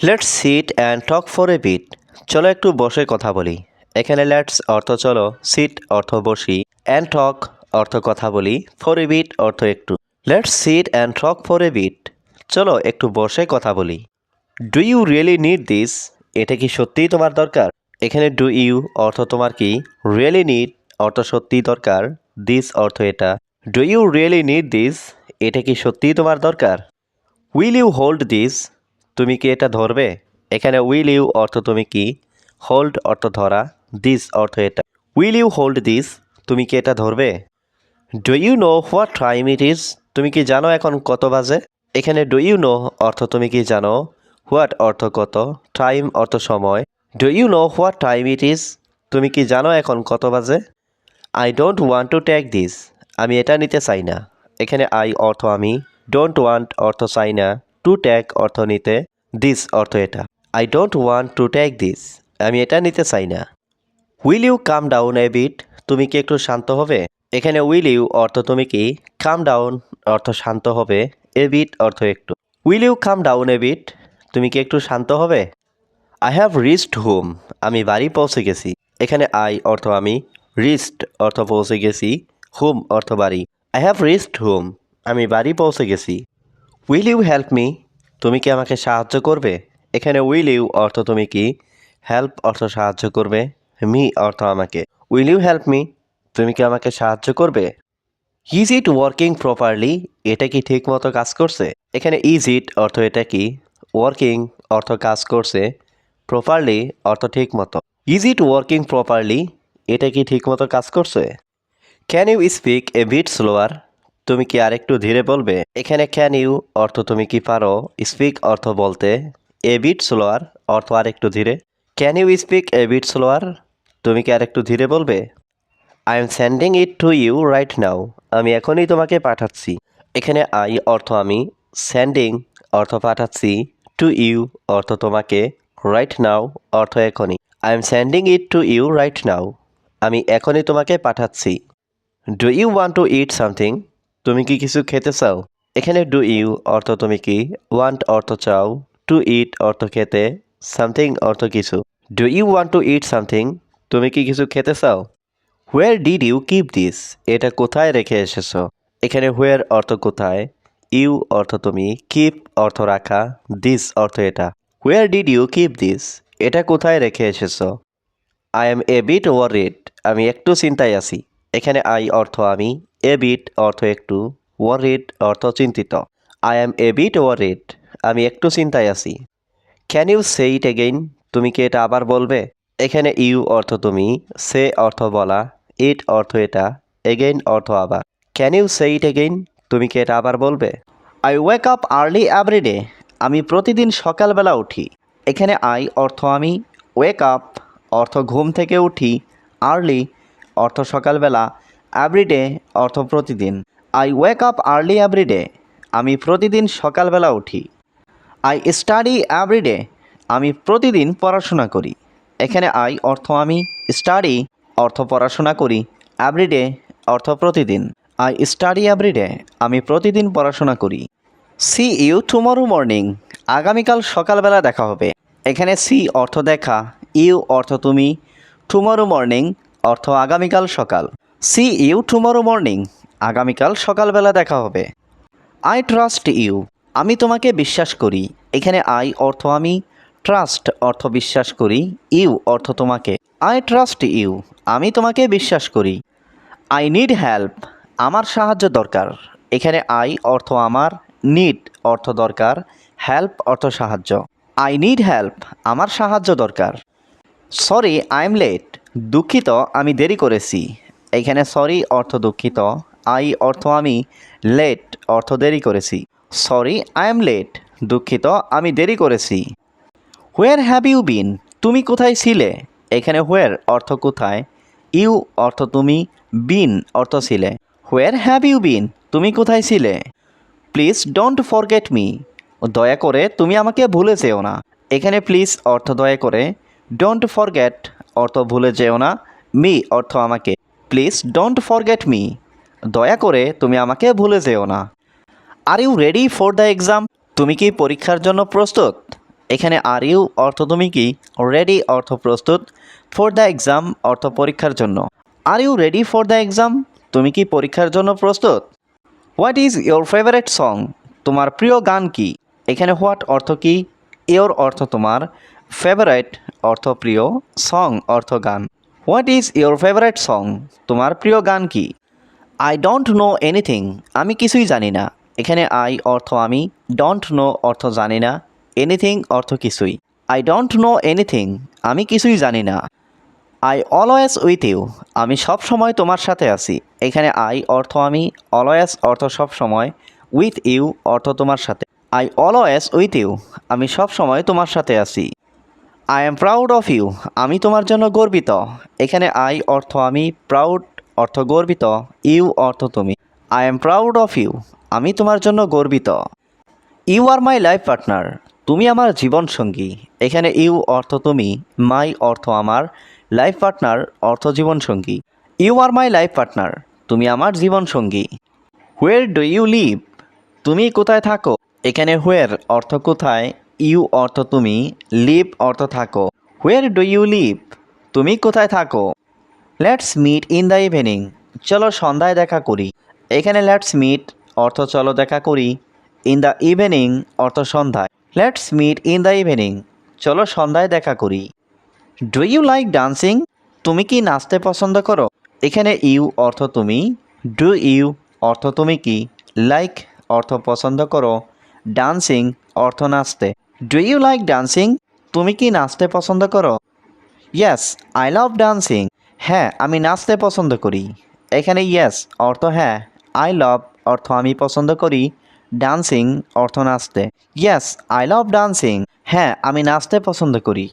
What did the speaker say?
Let's sit and talk for a bit চলো একটু বসে কথা বলি। এখানে লেটস অর্থ চলো সিট অর্থ বসি অ্যান্ড টক অর্থ কথা বলি ফর এ বিট অর্থ একটু। Let's sit and talk for a bit চলো একটু বসে কথা বলি। Do you really need this এটা কি সত্যিই তোমার দরকার? এখানে ডু ইউ অর্থ তোমার কি? রিয়েলি নিড অর্থ সত্যিই দরকার। দিস অর্থ এটা। Do you really need this এটা কি সত্যিই তোমার দরকার? উইল ইউ হোল্ড দিস তুমি কি এটা ধরবে? এখানে উইল ইউ অর্থ তুমি কি? হোল্ড অর্থ ধরা। দিস অর্থ এটা। উইল ইউ হোল্ড দিস তুমি কি এটা ধরবে? Do you know what time it is তুমি কি জানো এখন কত বাজে? এখানে ডু ইউ নো অর্থ তুমি কি জানো? হোয়াট অর্থ কত? টাইম অর্থ সময়। Do you know what time it is তুমি কি জানো এখন কত বাজে? I don't want to take this আমি এটা নিতে চাই না। এখানে আই অর্থ আমি। ডোন্ট ওয়ান্ট অর্থ চাই না। টু টেক অর্থ নিতে দিস অর্থ এটা। I don't want to take this আমি এটা নিতে চাই না। Will you calm down a bit তুমি কি একটু শান্ত হবে? এখানে উইল ইউ অর্থ তুমি কি? কাম ডাউন অর্থ শান্ত হবে এ বিট অর্থ একটু। Will you calm down a bit তুমি কি একটু শান্ত হবে? আই হ্যাভ রিস্ট হোম আমি বাড়ি পৌঁছে গেছি। এখানে আই অর্থ আমি রিস্ট অর্থ পৌঁছে গেছি। হোম অর্থ বাড়ি। আই হ্যাভ রিস্ট হোম আমি বাড়ি পৌঁছে গেছি। উইল ইউ হেল্প মি তুমি কি আমাকে সাহায্য করবে? এখানে উইল ইউ অর্থ তুমি কি? হেল্প অর্থ সাহায্য করবে। মি অর্থ আমাকে। উইল ইউ হেল্প মি তুমি কি আমাকে সাহায্য করবে? ইজ ইট ওয়ার্কিং প্রপারলি এটা কি ঠিক মতো কাজ করছে? এখানে ইজ ইট অর্থ এটা কি? ওয়ার্কিং অর্থ কাজ করছে। প্রপারলি অর্থ ঠিক মতো ইজ ইট ওয়ার্কিং প্রপারলি এটা কি ঠিক মতো কাজ করছে? Can you speak a bit slower তুমি কি আরেকটু ধীরে বলবে? এখানে ক্যান ইউ অর্থ তুমি কি পারো? স্পিক অর্থ বলতে। এ বিট স্লোয়ার অর্থ আরেকটু ধীরে। Can you speak a bit slower তুমি কি আরেকটু ধীরে বলবে? I'm sending it to you right now আমি এখনই তোমাকে পাঠাচ্ছি। এখানে আই অর্থ আমি। সেন্ডিং অর্থ পাঠাচ্ছি। টু ইউ অর্থ তোমাকে। রাইট নাও অর্থ এখনই। I'm sending it to you right now আমি এখনই তোমাকে পাঠাচ্ছি। Do you want to eat something তুমি কি কিছু খেতে চাও? এখানে ডু ইউ অর্থ তুমি কি? ওয়ান্ট অর্থ চাও? টু ইট অর্থ খেতে? সামথিং অর্থ কিছু। Do you want to eat something তুমি কি কিছু খেতে চাও? Where did you keep this এটা কোথায় রেখে এসেছ? এখানে হোয়ার অর্থ কোথায়? ইউ অর্থ তুমি কিপ অর্থ রাখা। দিস অর্থ এটা। Where did you keep this এটা কোথায় রেখে এসেছ? আই এম এ বিট ওয়ার ওয়ারিড আমি একটু চিন্তায় আছি। এখানে আই অর্থ আমি এ বিট অর্থ একটু ওয়ারিড অর্থ চিন্তিত। I am a bit worried আমি একটু চিন্তায় আছি। Can you say it again তুমি কি এটা আবার বলবে? এখানে ইউ অর্থ তুমি সে অর্থ বলা ইট অর্থ এটা এগেইন অর্থ আবার। Can you say it again তুমি কি এটা আবার বলবে? I wake up early every day আমি প্রতিদিন সকালবেলা উঠি। এখানে আই অর্থ আমি ওয়েক আপ অর্থ ঘুম থেকে উঠি আর্লি অর্থ সকালবেলা এভরিডে অর্থ প্রতিদিন। I wake up early every day আমি প্রতিদিন সকালবেলা উঠি। আই স্টাডি এভরিডে আমি প্রতিদিন পড়াশোনা করি। এখানে আই অর্থ আমি স্টাডি অর্থ পড়াশোনা করি এভরিডে অর্থ প্রতিদিন। আই স্টাডি এভরিডে আমি প্রতিদিন পড়াশোনা করি। সি ইউ টুমরো মর্নিং আগামীকাল সকালবেলা দেখা হবে। এখানে সি অর্থ দেখা, ইউ অর্থ তুমি টুমরো মর্নিং অর্থ আগামীকাল সকাল। সি ইউ টুমরো মর্নিং আগামীকাল সকালবেলা দেখা হবে। আই ট্রাস্ট ইউ আমি তোমাকে বিশ্বাস করি। এখানে আই অর্থ আমি। ট্রাস্ট অর্থ বিশ্বাস করি। ইউ অর্থ তোমাকে। আই ট্রাস্ট ইউ আমি তোমাকে বিশ্বাস করি। আই নিড হেল্প আমার সাহায্য দরকার। এখানে আই অর্থ আমার। নিড অর্থ দরকার। হেল্প অর্থ সাহায্য। আই নিড হেল্প আমার সাহায্য দরকার। সরি আই এম লেট দুঃখিত, আমি দেরি করেছি। এখানে সরি অর্থ দুঃখিত। আই অর্থ আমি লেট অর্থ দেরি করেছি। সরি আই এম লেট দুঃখিত, আমি দেরি করেছি। হোয়ার হ্যাভ ইউ বিন তুমি কোথায় ছিলে? এখানে হোয়ার অর্থ কোথায়? ইউ অর্থ তুমি বিন অর্থ ছিলে। হোয়ার হ্যাভ ইউ বিন তুমি কোথায় ছিলে? প্লিজ ডোন্ট ফরগেট মি দয়া করে তুমি আমাকে ভুলে যেও না। এখানে প্লিজ অর্থ দয়া করে। ডোন্ট ফরগেট অর্থ ভুলে যেও না। মি অর্থ আমাকে। Please don't forget me. দয়া করে তুমি আমাকে ভুলে যেও না। Are you ready for the exam? তুমি কি পরীক্ষার জন্য প্রস্তুত? এখানে আর ইউ অর্থ তুমি কি? রেডি অর্থ প্রস্তুত ফর দ্য এক্সাম, অর্থ পরীক্ষার জন্য। Are you ready for the exam? তুমি কি পরীক্ষার জন্য প্রস্তুত? What is your favourite song? তোমার প্রিয় গান কি? এখানে হোয়াট অর্থ কি? ইয়োর অর্থ তোমার ফেভারেট, অর্থ প্রিয়, সং, অর্থ গান। What is your favourite song তোমার প্রিয় গান কি? আই ডোন্ট নো এনিথিং আমি কিছুই জানি না। এখানে আই অর্থ আমি ডোন্ট নো অর্থ জানি না। এনিথিং অর্থ কিছুই। আই ডোন্ট নো এনিথিং আমি কিছুই জানি না। আই অলওয়েজ উইথ ইউ আমি সব সময় তোমার সাথে আছি। এখানে আই অর্থ আমি অলওয়েজ অর্থ সব সময়। উইথ ইউ অর্থ তোমার সাথে। আই অলওয়েজ উইথ ইউ আমি সব সময় তোমার সাথে আছি। I am proud of you আমি তোমার জন্য গর্বিত। এখানে আই অর্থ আমি প্রাউড অর্থ গর্বিত। ইউ অর্থ তুমি। I am proud of you আমি তোমার জন্য গর্বিত। You are my life partner তুমি আমার জীবন সঙ্গী এখানে ইউ অর্থ তুমি। মাই অর্থ আমার লাইফ পার্টনার অর্থ জীবন সঙ্গী you are my life partner তুমি আমার জীবন সঙ্গী হোয়ের ডু ইউ লিভ তুমি কোথায় থাকো? এখানে হোয়ের অর্থ কোথায়? ইউ অর্থ তুমি, লিভ অর্থ থাকো। হোয়ের ডু ইউ লিভ তুমি কোথায় থাকো? Let's meet in the evening চলো সন্ধ্যায় দেখা করি। এখানে লেটস মিট অর্থ চলো দেখা করি। ইন দ্য ইভিনিং অর্থ সন্ধ্যায়। Let's meet in the evening চলো সন্ধ্যায় দেখা করি। ডু ইউ লাইক ডান্সিং তুমি কি নাচতে পছন্দ করো? এখানে ইউ অর্থ তুমি ডু ইউ অর্থ তুমি কি? লাইক অর্থ পছন্দ করো। ডান্সিং অর্থ নাচতে। ডু ইউ লাইক ডান্সিং তুমি কি নাচতে পছন্দ করো? ইয়েস আই লাভ ডান্সিং হ্যাঁ আমি নাচতে পছন্দ করি। এখানে ইয়েস অর্থ হ্যাঁ। আই লাভ অর্থ আমি পছন্দ করি। ডান্সিং অর্থ নাচতে। ইয়েস আই লাভ ডান্সিং হ্যাঁ আমি নাচতে পছন্দ করি।